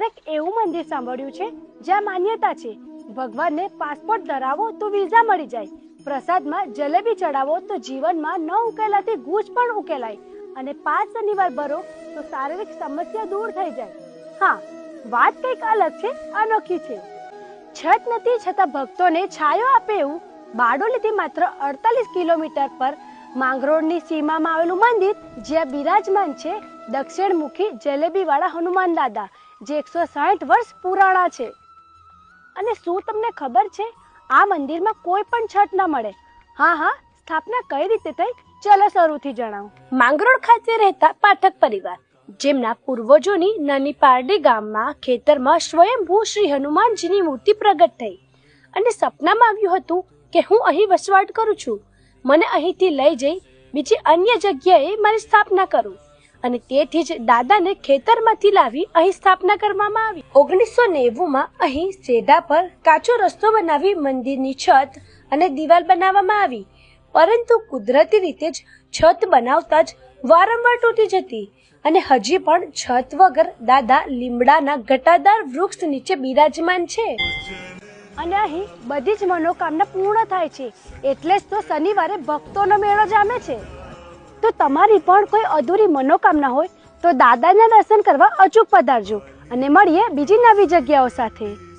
ક્યારેક એવું મંદિર સાંભળ્યું છે, જ્યાં માન્યતા છે, ભગવાનને પાસપોર્ટ ધરાવો તો વિઝા મળી જાય, પ્રસાદમાં જલેબી ચડાવો તો જીવનમાં ન ઉકેલાતી ગૂંચ પણ ઉકેલાય, અને પાંચ શનિવાર ભરો તો શારીરિક સમસ્યા દૂર થઈ જાય. હા, વાત કંઈક અલગ છે, અનોખી છે. છત નથી છતાં ભક્તોને છાયો આપે એવું, બારડોલીથી માત્ર અડતાલીસ કિલોમીટર પર માંગરોળની સીમામાં આવેલું મંદિર, જ્યાં બિરાજમાન છે દક્ષિણમુખી જલેબીવાળા હનુમાન દાદા જે એકસો સાઠ વર્ષ પુરાણા છે. અને શું તમને ખબર છે, આ મંદિરમાં કોઈ પણ છત ન મળે? હા હા, સ્થાપના કઈ રીતે થઈ, ચલો શરૂથી જણાવું. માંગરોળ ખાતે રહેતા પાઠક પરિવાર, જેમના પૂર્વજોની નાની પારડી ગામમાં ખેતરમાં સ્વયંભૂ શ્રી હનુમાનજીની મૂર્તિ પ્રગટ થઈ. અને સપનામાં આવ્યું હતું કે હું અહીં વસવાટ કરું છું. મને અહીંથી લઈ જઈ, બીજી અન્ય જગ્યાએ મારી સ્થાપના કરું. અને તેથી જ દાદાને ખેતરમાંથી લાવી અહીં સ્થાપના કરવામાં આવી. ઓગણીસો નેવુંમાં અહીં સેઢા પર કાચો રસ્તો બનાવી મંદિરની છત અને દિવાલ બનાવવામાં આવી. પરંતુ કુદરતી રીતે જ છત બનાવતા જ વારંવાર તૂટી જતી અને હજી પણ છત વગર દાદા લીમડાના ઘટાદાર વૃક્ષ નીચે બિરાજમાન છે. અને અહીં બધી જ મનોકામના પૂર્ણ થાય છે. એટલે જ તો શનિવારે ભક્તોનો મેળો જામે છે. તો તમારી પણ કોઈ અધૂરી મનોકામના હોય તો દાદાના દર્શન કરવા અચૂક પધારજો. અને મળીએ બીજી નવી જગ્યાઓ સાથે.